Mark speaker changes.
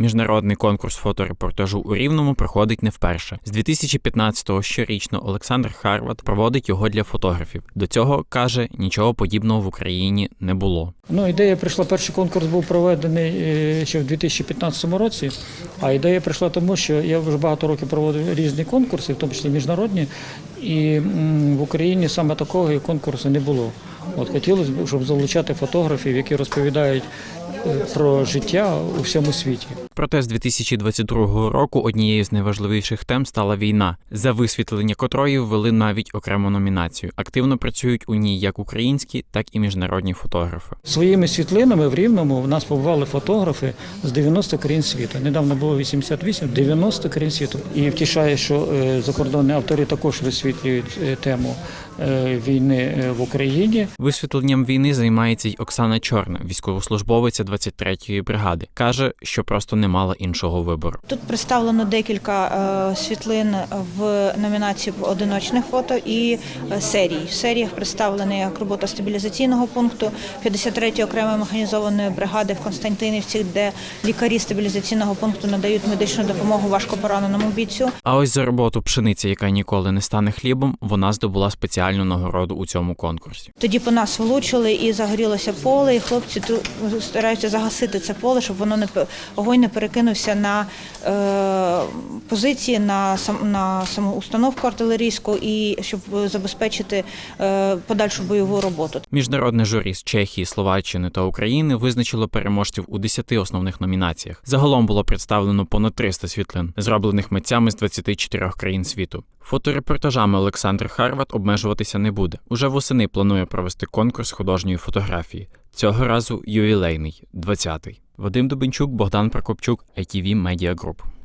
Speaker 1: Міжнародний конкурс фоторепортажу у Рівному проходить не вперше. З 2015-го щорічно Олександр Харват проводить його для фотографів. До цього каже, нічого подібного в Україні не було.
Speaker 2: Ну, ідея прийшла, перший конкурс був проведений е, ще в 2015 році. А ідея прийшла тому, що я вже багато років проводив різні конкурси, в тому числі міжнародні, і в Україні саме такого конкурсу не було. От хотілося б, щоб залучати фотографів, які розповідають е, про життя у всьому світі.
Speaker 1: Проте з 2022 року однією з найважливіших тем стала війна, за висвітлення котрої ввели навіть окрему номінацію. Активно працюють у ній як українські, так і міжнародні фотографи.
Speaker 2: Своїми світлинами в Рівному в нас побували фотографи з 90 країн світу. Недавно було 88, 90 країн світу. І втішає, що е, закордонні автори також висвітлюють е, тему е, війни в Україні.
Speaker 1: Висвітленням війни займається й Оксана Чорна, військовослужбовиця 23-ї бригади. каже, що просто не мала іншого вибору.
Speaker 3: Тут представлено декілька е, світлин в номінації одиночних фото і е, серій. В серіях представлена як робота стабілізаційного пункту 53-ї окремої механізованої бригади в Константинівці, де лікарі стабілізаційного пункту надають медичну допомогу важкопораненому бійцю.
Speaker 1: А ось за роботу пшениці, яка ніколи не стане хлібом, вона здобула спеціальну нагороду у цьому конкурсі.
Speaker 3: Тоді по нас влучили і загорілося поле, і хлопці тут стараються загасити це поле, щоб воно не огонь не перекинувся на е, позиції, на на саму установку артилерійську і щоб забезпечити е, подальшу бойову роботу.
Speaker 1: Міжнародне журі з Чехії, Словаччини та України визначило переможців у 10 основних номінаціях. Загалом було представлено понад 300 світлин, зроблених митцями з 24 країн світу. Фоторепортажами Олександр Харват обмежуватися не буде. Уже восени планує провести конкурс художньої фотографії. Цього разу ювілейний, 20-й. Вадим Дубенчук, Богдан Прокопчук, ITV Media Group.